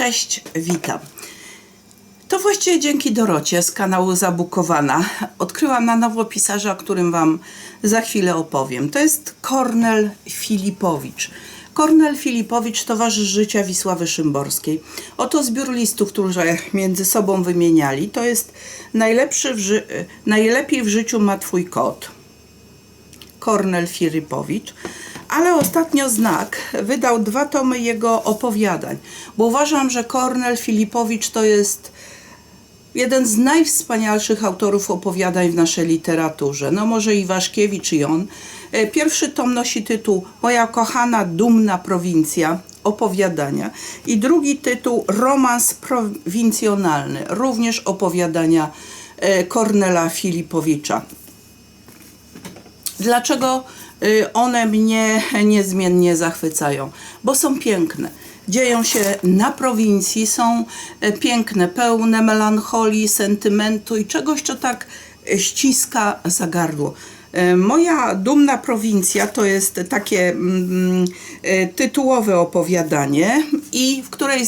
Cześć, witam. To właściwie dzięki Dorocie z kanału Zabukowana odkryłam na nowo pisarza, o którym Wam za chwilę opowiem. To jest Kornel Filipowicz. Kornel Filipowicz, towarzysz życia Wisławy Szymborskiej. Oto zbiór listów, które między sobą wymieniali. To jest najlepszy w ży- najlepiej w życiu ma Twój kot. Kornel Filipowicz, ale ostatnio Znak wydał dwa tomy jego opowiadań, bo uważam, że Kornel Filipowicz to jest jeden z najwspanialszych autorów opowiadań w naszej literaturze. No może Iwaszkiewicz i on. E, Pierwszy tom nosi tytuł Moja kochana, dumna prowincja, opowiadania. I drugi tytuł Romans prowincjonalny, również opowiadania e, Kornela Filipowicza. Dlaczego one mnie niezmiennie zachwycają? Bo są piękne. Dzieją się na prowincji, są e, piękne, pełne melancholii, sentymentu i czegoś, co tak ściska za gardło. E, Moja dumna prowincja to jest takie mm, e, tytułowe opowiadanie i w której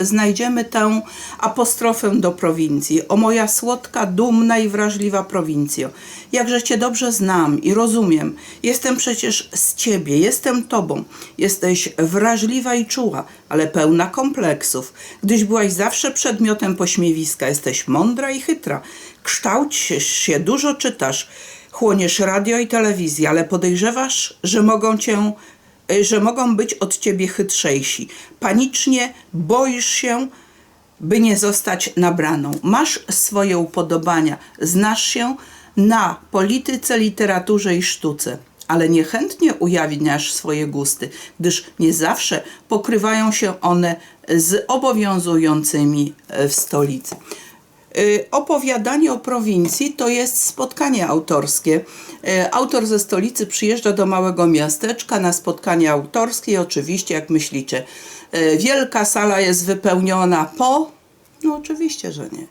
znajdziemy tę apostrofę do prowincji. O moja słodka, dumna i wrażliwa prowincjo. Jakże Cię dobrze znam i rozumiem. Jestem przecież z Ciebie, jestem Tobą. Jesteś wrażliwa i czuła, ale pełna kompleksów. Gdyś byłaś zawsze przedmiotem pośmiewiska, jesteś mądra i chytra. Kształcisz się, dużo czytasz. Chłoniesz radio i telewizję, ale podejrzewasz, że mogą cię, y, że mogą być od ciebie chytrzejsi. Panicznie boisz się, by nie zostać nabraną. Masz swoje upodobania, znasz się na polityce, literaturze i sztuce, ale niechętnie ujawniasz swoje gusty, gdyż nie zawsze pokrywają się one z obowiązującymi e, w stolicy. Y, Opowiadanie o prowincji to jest spotkanie autorskie. Y, Autor ze stolicy przyjeżdża do małego miasteczka na spotkanie autorskie. i Oczywiście, jak myślicie, y, wielka sala jest wypełniona po? No oczywiście, że nie.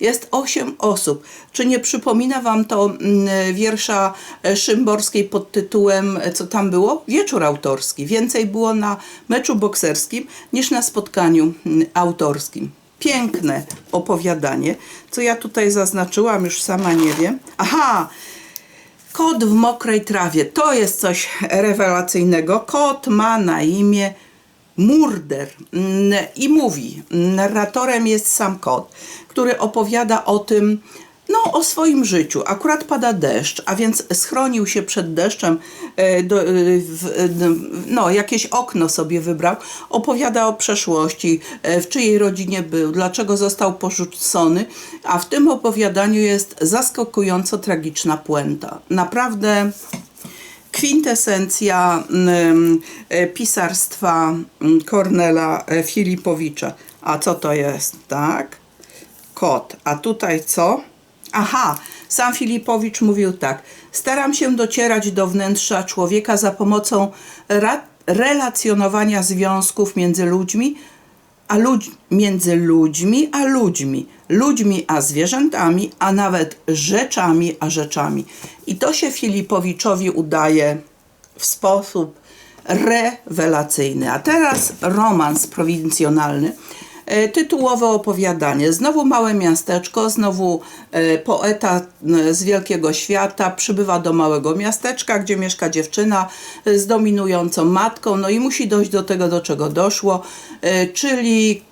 Jest osiem osób. Czy nie przypomina Wam to mm, wiersza e, Szymborskiej pod tytułem, e, co tam było? Wieczór autorski. Więcej było na meczu bokserskim niż na spotkaniu mm, autorskim. Piękne opowiadanie, co ja tutaj zaznaczyłam, już sama nie wiem. Aha! Kot w mokrej trawie. To jest coś rewelacyjnego. Kot ma na imię Murder i mówi, narratorem jest sam kot, który opowiada o tym, no o swoim życiu. Akurat pada deszcz, a więc schronił się przed deszczem, e, do, e, w, e, no jakieś okno sobie wybrał, opowiada o przeszłości, w czyjej rodzinie był, dlaczego został porzucony, a w tym opowiadaniu jest zaskakująco tragiczna puenta. Naprawdę kwintesencja pisarstwa Kornela Filipowicza. A co to jest, tak? Kot. A tutaj co? Aha, sam Filipowicz mówił tak. Staram się docierać do wnętrza człowieka za pomocą relacjonowania związków między ludźmi, a ludź, między ludźmi a ludźmi, ludźmi a zwierzętami, a nawet rzeczami a rzeczami. I to się Filipowiczowi udaje w sposób rewelacyjny. A teraz romans prowincjonalny. E, Tytułowe opowiadanie. Znowu małe miasteczko, znowu e, poeta z wielkiego świata przybywa do małego miasteczka, gdzie mieszka dziewczyna e, z dominującą matką, no i musi dojść do tego, do czego doszło, czyli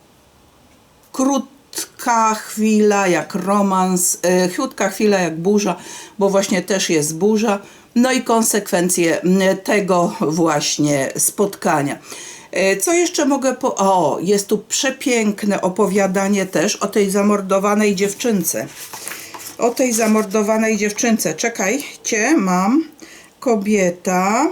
krótka chwila jak romans, krótka chwila jak burza, bo właśnie też jest burza, no i konsekwencje tego właśnie spotkania. E, Co jeszcze mogę po... O, jest tu przepiękne opowiadanie też o tej zamordowanej dziewczynce. O tej zamordowanej dziewczynce. Czekajcie, mam kobieta...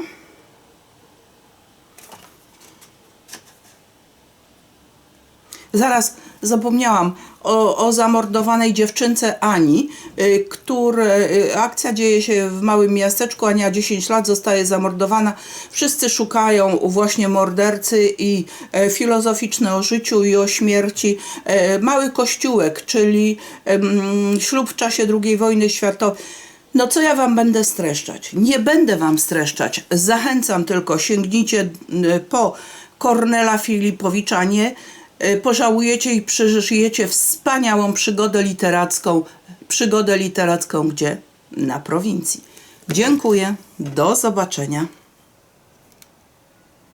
Zaraz zapomniałam o, o zamordowanej dziewczynce Ani, y, które y, akcja dzieje się w małym miasteczku. Ania 10 lat zostaje zamordowana. Wszyscy szukają właśnie mordercy i e, filozoficzne o życiu i o śmierci. E, mały kościółek, czyli ślub w czasie II wojny światowej. No co ja wam będę streszczać? Nie będę wam streszczać. Zachęcam tylko, sięgnijcie po Kornela Filipowicza, nie pożałujecie i przeżyjecie wspaniałą przygodę literacką. Przygodę literacką gdzie? Na prowincji. Dziękuję. Do zobaczenia.